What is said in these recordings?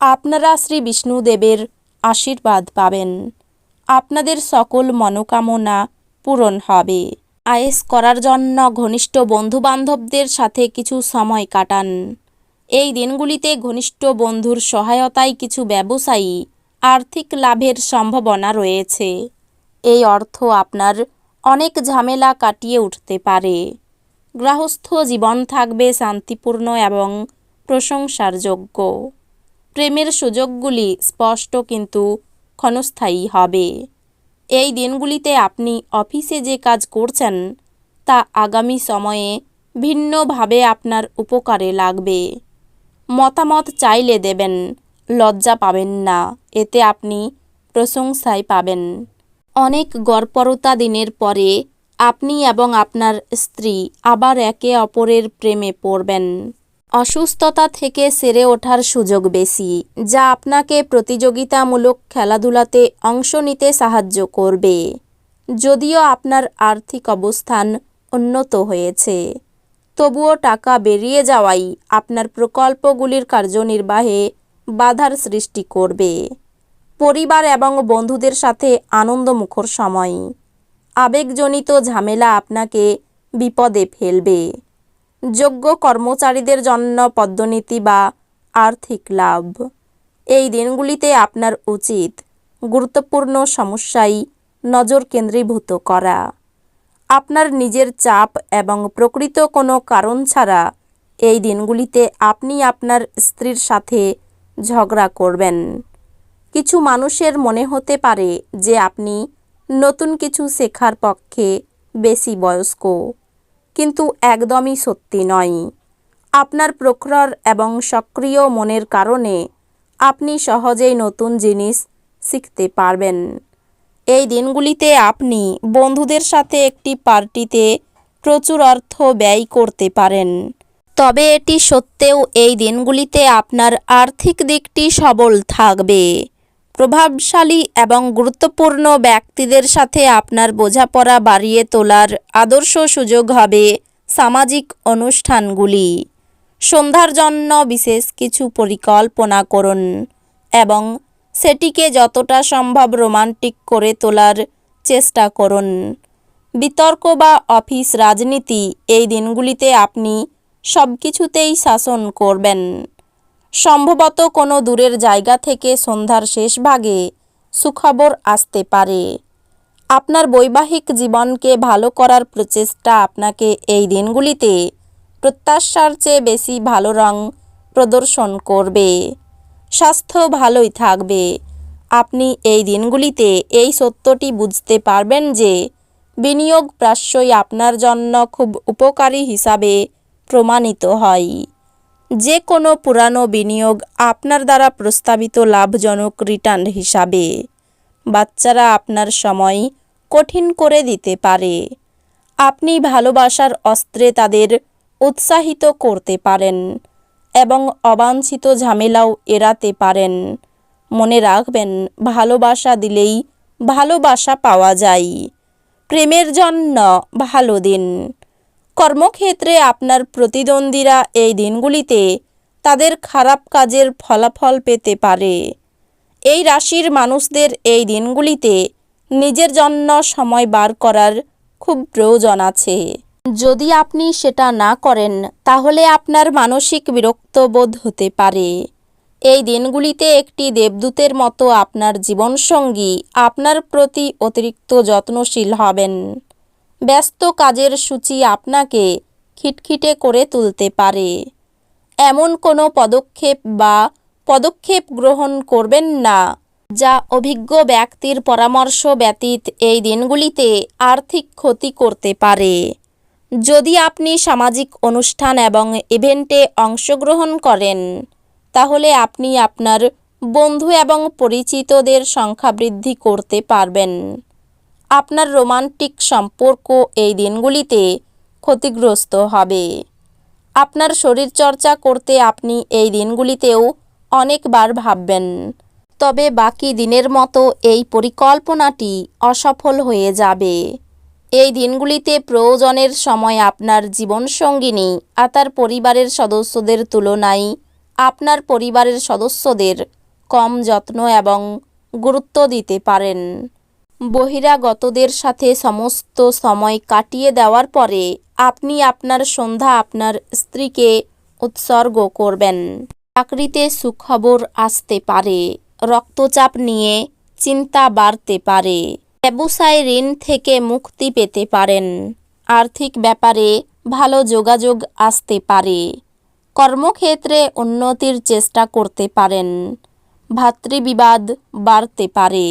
আপনারা শ্রী বিষ্ণুদেবের আশীর্বাদ পাবেন। আপনাদের সকল মনোকামনা পূরণ হবে। আয়েস করার জন্য ঘনিষ্ঠ বন্ধুবান্ধবদের সাথে কিছু সময় কাটান। এই দিনগুলিতে ঘনিষ্ঠ বন্ধুর সহায়তায় কিছু ব্যবসায়ী আর্থিক লাভের সম্ভাবনা রয়েছে। এই অর্থ আপনার অনেক ঝামেলা কাটিয়ে উঠতে পারে। গৃহস্থ জীবন থাকবে শান্তিপূর্ণ এবং প্রশংসার যোগ্য। প্রেমের সুযোগগুলি স্পষ্ট কিন্তু ক্ষণস্থায়ী হবে। এই দিনগুলিতে আপনি অফিসে যে কাজ করছেন, তা আগামী সময়ে ভিন্নভাবে আপনার উপকারে লাগবে। মতামত চাইলে দেবেন, লজ্জা পাবেন না, এতে আপনি প্রশংসায় পাবেন। অনেক গড়পরতা দিনের পরে আপনি এবং আপনার স্ত্রী আবার একে অপরের প্রেমে পড়বেন। অসুস্থতা থেকে সেরে ওঠার সুযোগ বেশি, যা আপনাকে প্রতিযোগিতামূলক খেলাধুলাতে অংশ নিতে সাহায্য করবে। যদিও আপনার আর্থিক অবস্থান উন্নত হয়েছে, তবুও টাকা বেরিয়ে যাওয়াই আপনার প্রকল্পগুলির কার্যনির্বাহে বাধার সৃষ্টি করবে। পরিবার এবং বন্ধুদের সাথে আনন্দমুখর সময়। আবেগজনিত ঝামেলা আপনাকে বিপদে ফেলবে। যোগ্য কর্মচারীদের জন্য পদ্মনীতি বা আর্থিক লাভ। এই দিনগুলিতে আপনার উচিত গুরুত্বপূর্ণ সমস্যায় নজর কেন্দ্রীভূত করা। আপনার নিজের চাপ এবং প্রকৃত কোনো কারণ ছাড়া এই দিনগুলিতে আপনি আপনার স্ত্রীর সাথে ঝগড়া করবেন। কিছু মানুষের মনে হতে পারে যে আপনি নতুন কিছু শেখার পক্ষে বেশি বয়স্ক। কিন্তু একদমই সত্যি নয়। আপনার প্রখর এবং সক্রিয় মনের কারণে আপনি সহজেই নতুন জিনিস শিখতে পারবেন। এই দিনগুলিতে আপনি বন্ধুদের সাথে একটি পার্টিতে প্রচুর অর্থ ব্যয় করতে পারেন। তবে এটি সত্ত্বেও এই দিনগুলিতে আপনার আর্থিক দিকটি সবল থাকবে। প্রভাবশালী এবং গুরুত্বপূর্ণ ব্যক্তিদের সাথে আপনার বোঝাপড়া বাড়িয়ে তোলার আদর্শ সুযোগ হবে সামাজিক অনুষ্ঠানগুলি। সন্ধ্যার জন্য বিশেষ কিছু পরিকল্পনা করুন এবং সেটিকে যতটা সম্ভব রোমান্টিক করে তোলার চেষ্টা করুন। বিতর্ক বা অফিস রাজনীতি এই দিনগুলিতে আপনি সব কিছুতেই শাসন করবেন। সম্ভবত কোনো দূরের জায়গা থেকে সন্ধ্যার শেষ ভাগে সুখবর আসতে পারে। আপনার বৈবাহিক জীবনকে ভালো করার প্রচেষ্টা আপনাকে এই দিনগুলিতে প্রত্যাশার চেয়ে বেশি ভালো রং প্রদর্শন করবে। স্বাস্থ্য ভালোই থাকবে। আপনি এই দিনগুলিতে এই সত্যটি বুঝতে পারবেন যে বিনিয়োগ প্রায়শই আপনার জন্য খুব উপকারী হিসাবে প্রমাণিত হয়। যে কোনো পুরানো বিনিয়োগ আপনার দ্বারা প্রস্তাবিত লাভজনক রিটার্ন হিসাবে। বাচ্চারা আপনার সময় কঠিন করে দিতে পারে। আপনি ভালোবাসার অস্ত্রে তাদের উৎসাহিত করতে পারেন এবং অবাঞ্ছিত ঝামেলাও এড়াতে পারেন। মনে রাখবেন, ভালোবাসা দিলেই ভালোবাসা পাওয়া যায়। প্রেমের জন্য ভালো দিন। কর্মক্ষেত্রে আপনার প্রতিদ্বন্দ্বীরা এই দিনগুলিতে তাদের খারাপ কাজের ফলাফল পেতে পারে। এই রাশির মানুষদের এই দিনগুলিতে নিজের জন্য সময় বার করার খুব প্রয়োজন আছে। যদি আপনি সেটা না করেন, তাহলে আপনার মানসিক বিরক্ত বোধ হতে পারে। এই দিনগুলিতে একটি দেবদূতের মতো আপনার জীবনসঙ্গী আপনার প্রতি অতিরিক্ত যত্নশীল হবেন। ব্যস্ত কাজের সূচি আপনাকে খিটখিটে করে তুলতে পারে। এমন কোনো পদক্ষেপ বা পদক্ষেপ গ্রহণ করবেন না, যা অভিজ্ঞ ব্যক্তির পরামর্শ ব্যতীত এই দিনগুলিতে আর্থিক ক্ষতি করতে পারে। যদি আপনি সামাজিক অনুষ্ঠান এবং ইভেন্টে অংশগ্রহণ করেন, তাহলে আপনি আপনার বন্ধু এবং পরিচিতদের সংখ্যা বৃদ্ধি করতে পারবেন। আপনার রোমান্টিক সম্পর্ক এই দিনগুলিতে ক্ষতিগ্রস্ত হবে। আপনার শরীরচর্চা করতে আপনি এই দিনগুলিতেও অনেকবার ভাববেন। তবে বাকি দিনের মতো এই পরিকল্পনাটি অসফল হয়ে যাবে। এই দিনগুলিতে প্রয়োজনের সময় আপনার জীবনসঙ্গিনী আর তার পরিবারের সদস্যদের তুলনায় আপনার পরিবারের সদস্যদের কম যত্ন এবং গুরুত্ব দিতে পারেন। বহিরাগতদের সাথে সমস্ত সময় কাটিয়ে দেওয়ার পরে আপনি আপনার সন্ধ্যা আপনার স্ত্রীকে উৎসর্গ করবেন। চাকরিতে সুখবর আসতে পারে, রক্তচাপ নিয়ে চিন্তা বাড়তে পারে, ব্যবসায় ঋণ থেকে মুক্তি পেতে পারেন, আর্থিক ব্যাপারে ভালো যোগাযোগ আসতে পারে, কর্মক্ষেত্রে উন্নতির চেষ্টা করতে পারেন, ভাতৃবিবাদ বাড়তে পারে।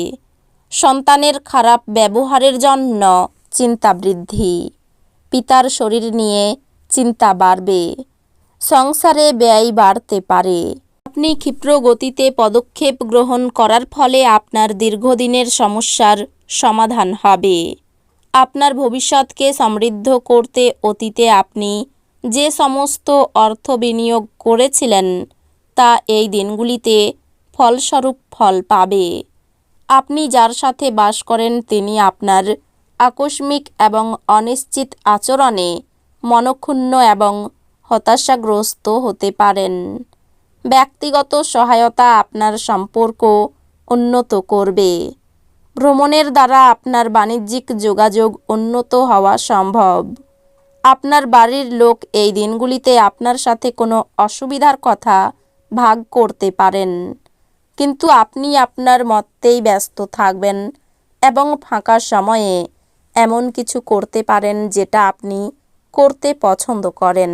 সন্তানের খারাপ ব্যবহারের জন্য চিন্তা বৃদ্ধি। পিতার শরীর নিয়ে চিন্তা বাড়বে। সংসারে ব্যয় বাড়তে পারে। আপনি ক্ষিপ্র গতিতে পদক্ষেপ গ্রহণ করার ফলে আপনার দীর্ঘদিনের সমস্যার সমাধান হবে। আপনার ভবিষ্যৎকে সমৃদ্ধ করতে অতীতে আপনি যে সমস্ত অর্থ বিনিয়োগ করেছিলেন, তা এই দিনগুলিতে ফলস্বরূপ ফল পাবে। আপনি যার সাথে বাস করেন তিনি আপনার আকস্মিক এবং অনিশ্চিত আচরণে মনক্ষুণ্ণ এবং হতাশাগ্রস্ত হতে পারেন। ব্যক্তিগত সহায়তা আপনার সম্পর্ক উন্নত করবে। ভ্রমণের দ্বারা আপনার বাণিজ্যিক যোগাযোগ উন্নত হওয়া সম্ভব। আপনার বাড়ির লোক এই দিনগুলিতে আপনার সাথে কোনো অসুবিধার কথা ভাগ করতে পারেন। কিন্তু আপনি আপনার মতেই ব্যস্ত থাকবেন এবং ফাঁকা সময়ে এমন কিছু করতে পারেন যেটা আপনি করতে পছন্দ করেন।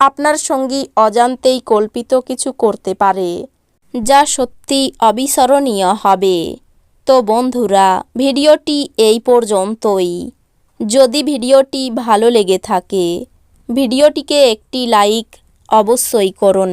আপনার সঙ্গী অজান্তেই কল্পিত কিছু করতে পারে, যা সত্যি অবিস্মরণীয় হবে। তো বন্ধুরা, ভিডিওটি এই পর্যন্তই। যদি ভিডিওটি ভালো লেগে থাকে, ভিডিওটিকে একটি লাইক অবশ্যই করুন।